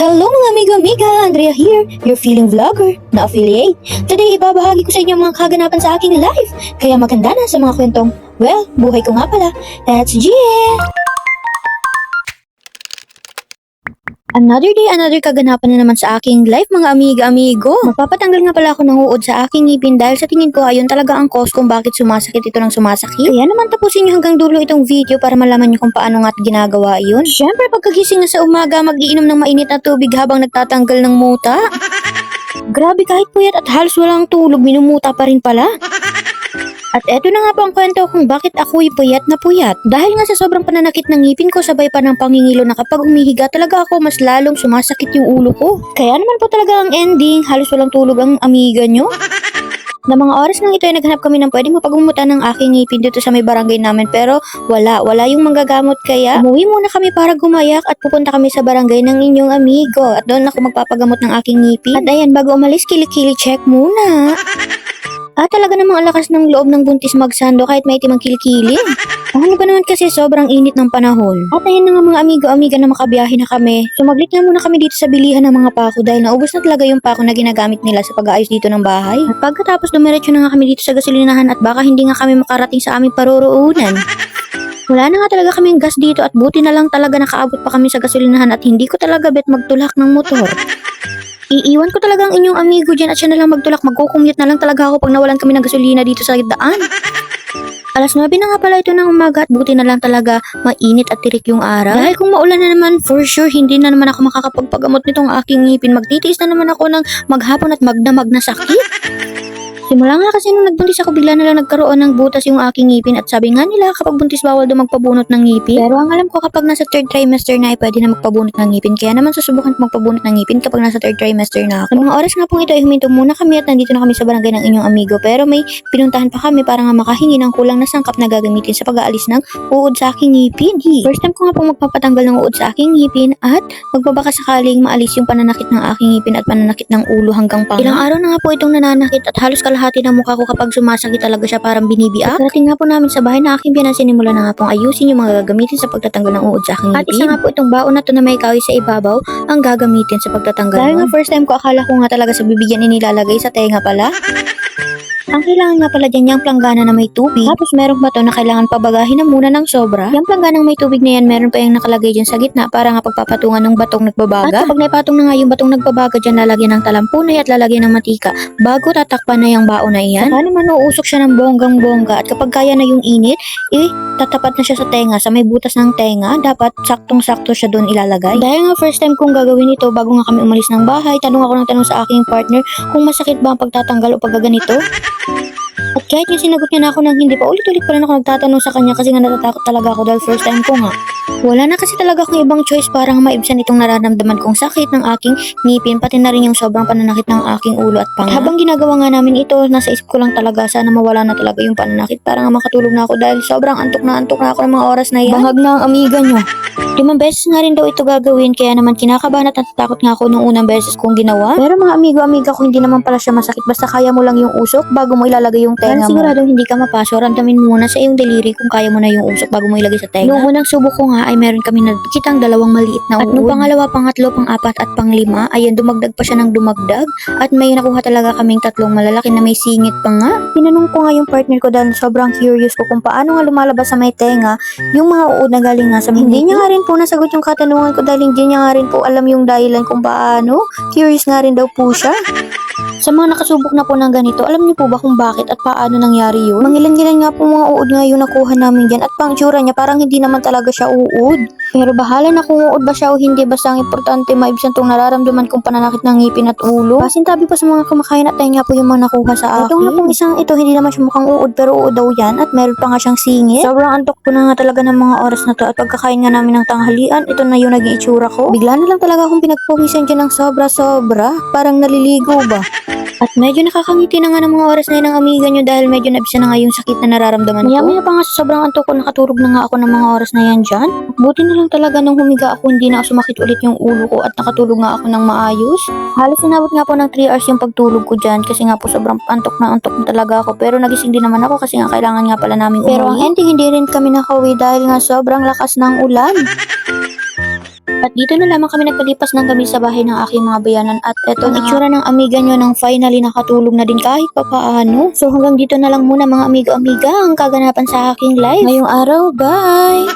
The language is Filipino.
Hello mga amigo-amiga, Andrea here, your feeling vlogger na affiliate. Today, ibabahagi ko sa inyo mga kaganapan sa aking life. Kaya maganda na sa mga kwentong, well, buhay ko nga pala. Let's Jen! Another day, another kaganapan na naman sa aking life, mga amiga-amigo. Magpapatanggal nga pala ako ng uod sa aking ngipin dahil sa tingin ko ayun talaga ang cause kung bakit sumasakit ito ng sumasakit. Kaya naman tapusin nyo hanggang dulo itong video para malaman nyo kung paano nga ginagawa yun. Siyempre, pagkagising na sa umaga, magiinom ng mainit na tubig habang nagtatanggal ng muta. Grabe kahit puyat at halos walang tulog, minumuta pa rin pala. At eto na nga po ang kwento kung bakit ako'y puyat na puyat. Dahil nga sa sobrang pananakit ng ngipin ko sabay pa ng pangingilo na kapag umihiga talaga ako mas lalong sumasakit yung ulo ko. Kaya naman po talaga ang ending, halos walang tulog ang amiga nyo. Na mga oras nang ito ay naghanap kami ng pwedeng mapagumutan ng aking ngipin dito sa may barangay namin pero wala, wala yung manggagamot kaya umuwi muna kami para gumayak at pupunta kami sa barangay ng inyong amigo at doon ako magpapagamot ng aking ngipin. At ayan, bago umalis, kilikili check muna. Ah, talaga namang ang lakas ng loob ng buntis magsando kahit may timang kilikili. Ano ba naman kasi sobrang init ng panahon. At ayun na nga mga amigo-amiga na makabiyahe na kami. Sumaglit nga muna kami dito sa bilihan ng mga pako dahil naubos na talaga yung pako na ginagamit nila sa pag-aayos dito ng bahay. At pagkatapos dumiretso na nga kami dito sa gasolinahan at baka hindi nga kami makarating sa aming paroroonan. Wala na nga talaga kaming gas dito at buti na lang talaga nakaabot pa kami sa gasolinahan at hindi ko talaga bet magtulak ng motor. Iiwan ko talaga ang inyong amigo dyan at siya na lang magtulak. Magkukumute na lang talaga ako pag nawalan kami ng gasolina dito sa daan. Alas 9 na nga pala ito ng umaga at buti na lang talaga mainit at tirik yung araw. Dahil kung maulan na naman, for sure, hindi na naman ako makakapagpagamot nitong aking ngipin. Magtitiis na naman ako ng maghapon at magdamag na sakit. Simula nga kasi nung nagbuntis ako, bigla na lang nagkaroon ng butas yung aking ngipin at sabi nga nila kapag buntis bawal daw magpabunot ng ngipin. Pero ang alam ko kapag nasa third trimester na ay pwede na magpabunot ng ngipin. Kaya naman susubukan magpabunot ng ngipin kapag nasa third trimester na ako. Sa mga oras nga pong ito ay huminto muna kami at nandito na kami sa barangay ng inyong amigo. Pero may pinuntahan pa kami para nga makahingi ng kulang na sangkap na gagamitin sa pag-aalis ng uod sa aking ngipin. First time ko nga pong magpapatanggal ng uod sa aking ngipin at magbabaka sakaling maalis yung pananakit ng aking ngipin at pananakit ng ulo hanggang panga. Ilang araw na nga po itong nananakit at halos kalahati ng mukha ko kapag sumasakit talaga siya parang binibiak. At karating nga po namin sa bahay na aking biyanan sinimula na nga pong ayusin yung mga gagamitin sa pagtatanggal ng uod sa aking ngipin. At isa nga po itong baon na to na may kahoy sa ibabaw ang gagamitin sa pagtatanggal. Dahil nga first time ko akala ko nga talaga sa bibigyan inilalagay sa tenga pala. Ang kailangan nga pala dyan yung planggana na may tubig. Tapos meron pa to na kailangan pabagahin na muna ng sobra. Yung plangganang may tubig na yan, meron pa yung nakalagay dyan sa gitna para nga pagpapatungan ng batong nagbabaga. At kapag naipatong na nga yung batong nagbabaga dyan, lalagyan ng talampunay at lalagyan ng matika bago tatakpan na yung baon na iyan. Saka naman uusok siya ng bonggang-bongga at kapag kaya na yung init, eh, tatapat na siya sa tenga, sa may butas ng tenga, dapat saktong-sakto siya doon ilalagay. Dahil nga first time kong gagawin ito bago nga kami umalis ng bahay, tanong ako ng tanong sa aking partner kung masakit ba ang pagtatanggal o paggaganito. At kahit yung sinagot niya na ako ng hindi pa, ulit-ulit pa rin ako nagtatanong sa kanya kasi nga natatakot talaga ako dahil first time ko nga. Wala na kasi talaga akong ibang choice para maibsan itong nararamdaman kong sakit ng aking ngipin pati na rin yung sobrang pananakit ng aking ulo at panga. Habang ginagawa nga namin ito, nasa isip ko lang talaga sana mawala na talaga yung pananakit para nga makatulog na ako dahil sobrang antok na antok na ako ng mga oras na yan. Bangag na ang amiga nyo. Limang beses nga rin daw ito gagawin kaya naman kinakabahan at natatakot nga ako nung unang beses kong ginawa. Pero mga amigo-amiga ko hindi naman pala siya masakit basta kaya mo lang yung usok bago mo ilalagay yung tenga mo. Siguradong hindi ka mapaso, ramdamin mo muna sa iyong deliri kung kaya mo na yung usok bago mo ilagay sa tenga. Noong unang subok ko nga ay meron kami nakikitang dalawang maliit na uod. At nung pangalawa, pangatlo, pang-apat at panglima, ayan dumagdag pa siya ng dumagdag at may nakuha talaga kaming tatlong malalaki na may singit pa nga. Tinanong ko nga yung partner ko dahil sobrang curious ko kung paano nga lumalabas sa may tenga yung mga uod na galing nga sa Hindi niya nga rin po nasagot yung katanungan ko dahil hindi niya nga rin po alam yung dahilan kung paano. Curious nga rin daw po siya. Sa mga nakasubok na po ng ganito, alam niyo po ba kung bakit at paano nangyari yun? Mangilan-gilan nga po mga uod nga yung nakuha namin dyan at pang tsura niya parang hindi naman talaga siya uod. Pero bahala na kung uod ba siya o hindi basta ang importante maibsan tong nararamdaman kong pananakit ng ngipin at ulo. Pasintabi pa sa mga kumakain at tayo nga po yung mga nakuha sa akin. Ito nga pong isang ito hindi naman siya mukhang uod pero uod daw yan at meron pa nga siyang singit. Sobrang antok ko na nga talaga ng mga oras na to at pagkakain nga namin ng tanghalian, ito na yung naging itsura ko. Bigla na lang talaga akong pinagpawisan dyan ng sobra-sobra. Parang naliligo ba? At medyo nakakangiti na nga ng mga oras na yun ng amiga nyo dahil medyo nabisa na nga yung sakit na nararamdaman ko. Maya-maya pa nga sa sobrang antok ko, nakatulog na nga ako ng mga oras na yan dyan. Buti na lang talaga nung humiga ako, hindi na sumakit ulit yung ulo ko at nakatulog nga ako ng maayos. Halos inabot nga po ng 3 hours yung pagtulog ko dyan kasi nga po sobrang antok na antok na talaga ako. Pero nagising din naman ako kasi nga kailangan nga pala namin umuwi. Pero ang ending, hindi rin kami nakauwi dahil nga sobrang lakas ng ulan. At dito na lamang kami nagpalipas ng gabi sa bahay ng aking mga bayanan at eto ang itsura ng amiga nyo nang finally nakatulog na din kahit papaano. So hanggang dito na lang muna mga amigo-amiga ang kaganapan sa aking life. Ngayong araw, bye!